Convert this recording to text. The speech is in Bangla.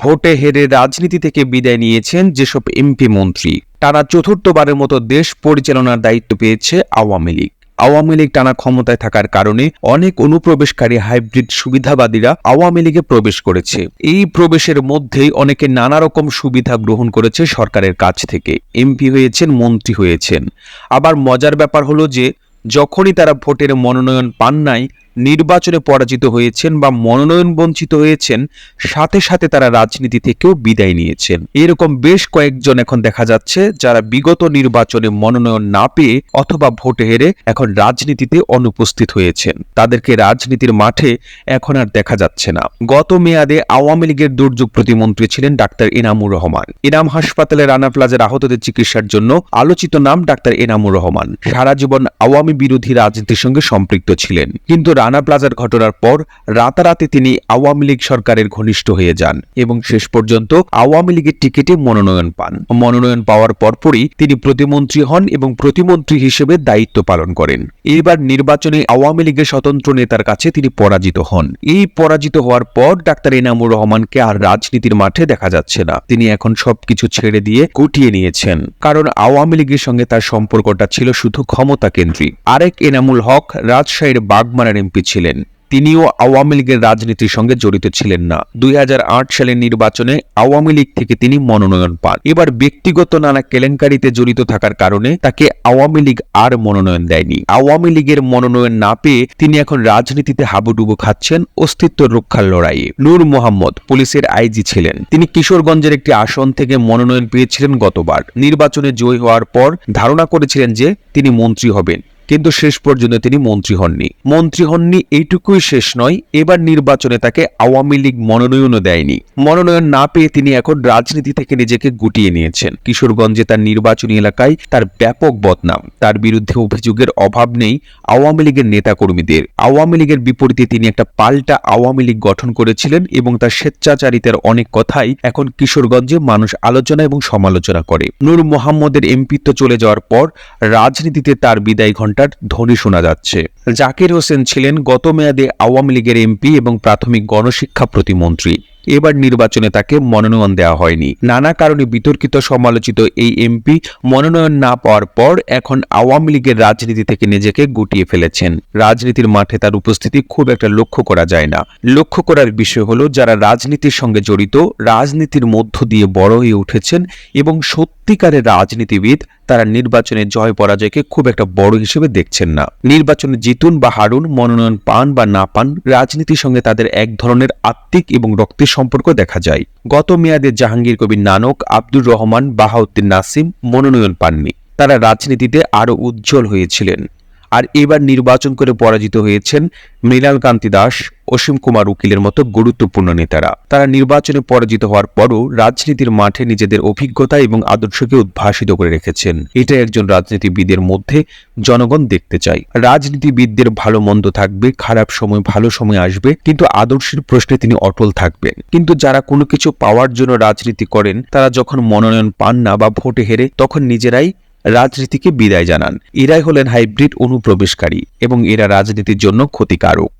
ভোটে হেরে রাজনীতি থেকে বিদায় নিয়েছেন যেসব এমপি মন্ত্রী। টানা চতুর্থবারের মতো দেশ পরিচালনার দায়িত্ব পেয়েছে আওয়ামী লীগ। আওয়ামী লীগ টানা ক্ষমতায় থাকার কারণে অনেক অনুপ্রবেশকারী হাইব্রিড সুবিধাবাদীরা আওয়ামী লীগে প্রবেশ করেছে। এই প্রবেশের মধ্যেই অনেকে নানা রকম সুবিধা গ্রহণ করেছে সরকারের কাছ থেকে। এমপি হয়েছেন, মন্ত্রী হয়েছেন। আবার মজার ব্যাপার হলো যে, যখনই তারা ভোটের মনোনয়ন পান নাই নির্বাচনে পরাজিত হয়েছেন বা মনোনয়ন বঞ্চিত হয়েছেন, সাথে সাথে তারা রাজনীতি থেকেও বিদায় নিয়েছেন। এরকম বেশ কয়েকজন এখন দেখা যাচ্ছে যারা বিগত নির্বাচনে মনোনয়ন না পেয়ে অথবা ভোটে হেরে এখন রাজনীতিতে অনুপস্থিত হয়েছেন। তাদেরকে রাজনীতির মাঠে এখন আর দেখা যাচ্ছে না। গত মেয়াদে আওয়ামী লীগের দুর্যোগ প্রতিমন্ত্রী ছিলেন ডাক্তার এনামুর রহমান। এনাম হাসপাতালে রানা প্লাজার আহতদের চিকিৎসার জন্য আলোচিত নাম ডাক্তার এনামুর রহমান। সারা জীবন আওয়ামী বিরোধী রাজনীতির সঙ্গে সম্পৃক্ত ছিলেন। কিন্তু রানা প্লাজার ঘটনার পর রাতারাতি তিনি আওয়ামী লীগ সরকারের ঘনিষ্ঠ হয়ে যান এবং শেষ পর্যন্ত আওয়ামী লীগের টিকিটে মনোনয়ন পান। মনোনয়ন পাওয়ার পরপরই তিনি প্রতিমন্ত্রী হন এবং প্রতিমন্ত্রী হিসেবে দায়িত্ব পালন করেন। এবার নির্বাচনে আওয়ামী লীগের স্বতন্ত্র নেতার কাছে তিনি পরাজিত হন। এই পরাজিত হওয়ার পর ডাক্তার এনামুর রহমানকে আর রাজনীতির মাঠে দেখা যাচ্ছে না। তিনি এখন সবকিছু ছেড়ে দিয়ে গুটিয়ে নিয়েছেন। কারণ আওয়ামী লীগের সঙ্গে তার সম্পর্কটা ছিল শুধু ক্ষমতা কেন্দ্রিক। আরেক এনামুল হক রাজশাহীর বাগমারার এমপি ছিলেন। তিনিও আওয়ামী লীগের রাজনীতির সঙ্গে জড়িত ছিলেন না। দুই হাজার আট সালের নির্বাচনে আওয়ামী লীগ থেকে তিনি মনোনয়ন পান। এবার ব্যক্তিগত নানা কেলেঙ্কারিতে জড়িত থাকার কারণে তাকে আওয়ামী লীগ আর মনোনয়ন দেয়নি। আওয়ামী লীগের মনোনয়ন না পেয়ে তিনি এখন রাজনীতিতে হাবুডুবু খাচ্ছেন অস্তিত্ব রক্ষার লড়াইয়ে। নূর মোহাম্মদ পুলিশের আইজি ছিলেন। তিনি কিশোরগঞ্জের একটি আসন থেকে মনোনয়ন পেয়েছিলেন গতবার। নির্বাচনে জয়ী হওয়ার পর ধারণা করেছিলেন যে তিনি মন্ত্রী হবেন। কিন্তু শেষ পর্যন্ত তিনি মন্ত্রী হননি। মন্ত্রী হননি এইটুকুই শেষ নয়, এবার নির্বাচনে তাকে আওয়ামী লীগ মনোনয়নও দেয়নি। মনোনয়ন না পেয়ে তিনি এখন রাজনীতি থেকে নিজেকে গুটিয়ে নিয়েছেন। কিশোরগঞ্জে তার নির্বাচনী এলাকায় তার ব্যাপক বদনাম। তার বিরুদ্ধে অভিযোগের অভাব নেই আওয়ামী লীগের নেতাকর্মীদের। আওয়ামী লীগের বিপরীতে তিনি একটা পাল্টা আওয়ামী লীগ গঠন করেছিলেন এবং তার স্বেচ্ছাচারিতার অনেক কথাই এখন কিশোরগঞ্জে মানুষ আলোচনা এবং সমালোচনা করে। নূর মোহাম্মদের এমপিত্ব চলে যাওয়ার পর রাজনীতিতে তার বিদায় ঘণ্টার ধ্বনি শোনা যাচ্ছে। জাকির হোসেন ছিলেন গত মেয়াদে আওয়ামী লীগের এমপি এবং প্রাথমিক গণশিক্ষা প্রতিমন্ত্রী। এবার নির্বাচনে তাকে মনোনয়ন দেওয়া হয়নি। নানা কারণে বিতর্কিত সমালোচিত এই এমপি মনোনয়ন না পাওয়ার পর এখন আওয়ামী লীগের রাজনীতি থেকে নিজেকে গুটিয়ে ফেলেছেন। রাজনীতির মাঠে তার উপস্থিতি খুব একটা লক্ষ্য করা যায় না। লক্ষ্য করার বিষয় হলো, যারা রাজনীতির সঙ্গে জড়িত, রাজনীতির মধ্য দিয়ে বড় হয়ে উঠেছেন এবং সত্যিকারের রাজনীতিবিদ, তারা নির্বাচনে জয় পরাজয়কে খুব একটা বড় হিসেবে দেখছেন না। নির্বাচনে জিতুন বা হারুন, মনোনয়ন পান বা না পান, রাজনীতির সঙ্গে তাদের এক ধরনের আত্মিক এবং রক্তের সম্পর্ক দেখা যায়। গত মেয়াদে জাহাঙ্গীর কবির নানক, আব্দুর রহমান, বাহাউদ্দিন নাসিম মনোনয়ন পাননি। তারা রাজনীতিতে আরও উজ্জ্বল হয়েছিলেন। আর এবার নির্বাচন করে পরাজিত হয়েছেন মৃণাল কান্তি দাস, অসীম কুমার উকিলের মতো গুরুত্বপূর্ণ নেতারা। তারা নির্বাচনে পরাজিত হওয়ার পরও রাজনীতির মাঠে নিজেদের অভিজ্ঞতা এবং আদর্শকে উদ্ভাসিত করে রেখেছেন। এটা একজন রাজনীতিবিদের মধ্যে জনগণ দেখতে চায়। রাজনীতিবিদদের ভালো মন্দ থাকবে, খারাপ সময় ভালো সময় আসবে, কিন্তু আদর্শের প্রশ্নে তিনি অটল থাকবেন। কিন্তু যারা কোনো কিছু পাওয়ার জন্য রাজনীতি করেন, তারা যখন মনোনয়ন পান না বা ভোটে হেরে, তখন নিজেরাই রাজনীতিকে বিদায় জানান। এরাই হলেন হাইব্রিড অনুপ্রবেশকারী এবং এরা রাজনীতির জন্য ক্ষতিকারক।